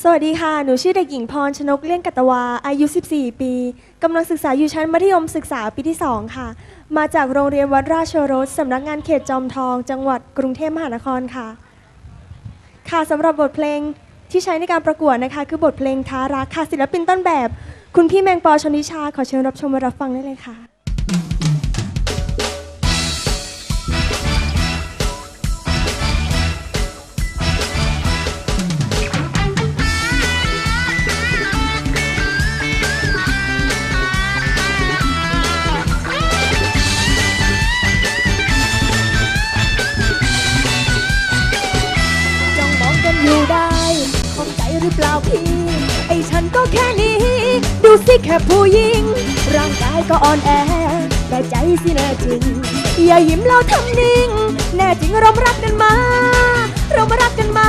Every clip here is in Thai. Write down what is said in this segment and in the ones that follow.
สวัสดีค่ะ หนูชื่อเด็กหญิงพรชนกเลี่ยนกัตวา อายุ 14 ปี กำลังศึกษาอยู่ชั้นมัธยมศึกษาปีที่ 2 ค่ะ มาจากโรงเรียนวัดราชโรสสำนักงานเขตจอมทอง จังหวัดกรุงเทพมหานครค่ะ ค่ะสำหรับบทเพลงที่ใช้ในการประกวดนะคะ คือบทเพลงท้ารักค่ะศิลปินต้นแบบ คุณพี่แมงปอชนิชา ขอเชิญรับชมและรับฟังได้เลยค่ะ ก็แค่นี้ ดูสิแค่ผู้หญิง ร่างกายก็อ่อนแอ แต่ใจสิแน่จริง อย่ายิ้มเราทำนิ่ง แน่จริงเรามรักกันมา เรามารักกันมา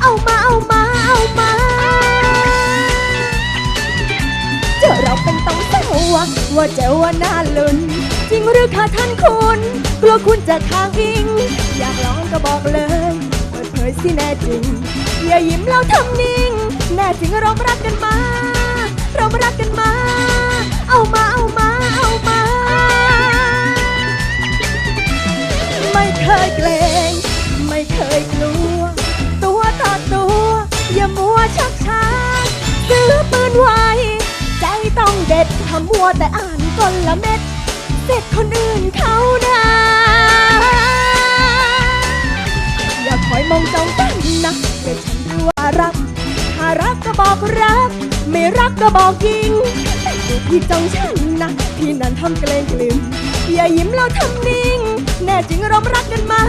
เอามาเอามาเอามาเจอเราเป็นต้องเศร้าว่าเจอว่าน่าลุ้นจริงหรือคะท่านคุณกลัวคุณจะทางอิง อยากลองก็บอกเลย เปิดเผยสิแน่จริง อย่ายิ้มแล้วทำนิ่ง แน่จริงเรารักกันมา เรามารักกันมา เอามาเอามาเอามา ไม่เคยเกรงไม่เคยกลัว ตัวต่อตัว อย่ามัวชักช้าซื้อปืนไว้ ใจต้องเด็ดทำมัวแต่อ่านกละเม็ดเสร็จคนอื่นเขานะ อย่มองจ้องกันนะเดี๋ยวฉันรู้ว่ารัก ถ้ารักก็บอกรัก ไม่รักก็บอกยิงดูพี่จ้องฉันนะพี่นั้นทำเกรงกลิมอย่ายิ้มเราทำนิ่ง แน่จริงเรารักกันมา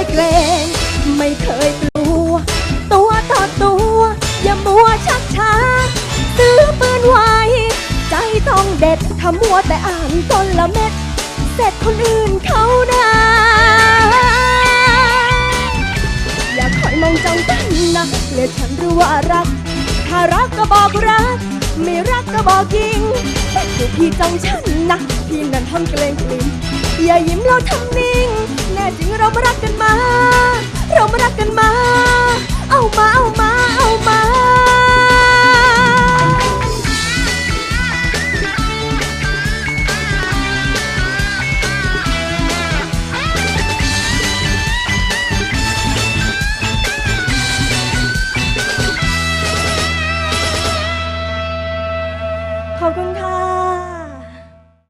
ยเกรง ไม่เคยกลัว ตัวต่อตัว อย่ามัวชักช้า ซื้อปืนไวใจต้องเด็ดถ้ามัวแต่อ่านกลเม็ด เสร็จคนอื่นเขานะอย่าคอยมองจ้องกันนะเลียฉันรือว่ารัก ถ้ารักก็บอกรัก ไม่รักก็บอกยิงแต่ดูพี่จ้องฉันนะ พี่นั้นทำเกรงกลิมอย่ายิ้มเราทำนิ่